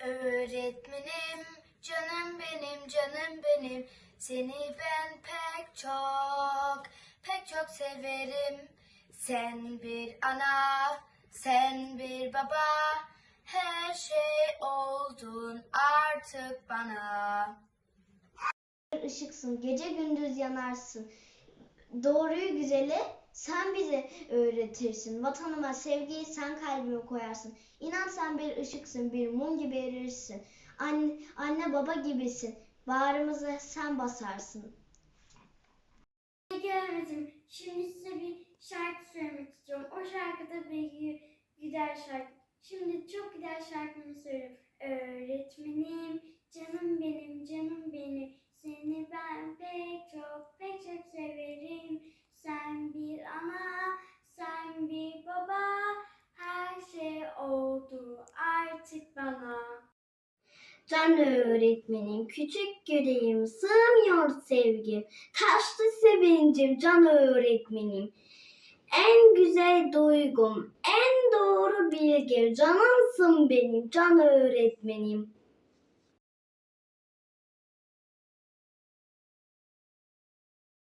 Öğretmenim, canım benim, canım benim. Seni ben pek çok, pek çok severim. Sen bir ana, sen bir baba. Her şey oldun artık bana. ışıksın, gece gündüz yanarsın. Doğruyu güzeli sen bize öğretirsin. Vatanıma sevgiyi sen kalbime koyarsın. İnan sen bir ışıksın, bir mum gibi erirsin. Anne, anne baba gibisin. Bağrımıza sen basarsın. Gelmedim. Şimdi size bir şarkı söylemek istiyorum. O şarkıda bir gider şarkı. Şimdi çok gider şarkımı söylüyorum. Öğretmenim, canım benim, canım benim. Seni ben pek çok, pek çok severim. Artık bana. Can öğretmenim, küçük yüreğim, sığmıyor sevgim. Taştı sevincim, can öğretmenim. En güzel duygum, en doğru bilgim, canımsın benim, can öğretmenim.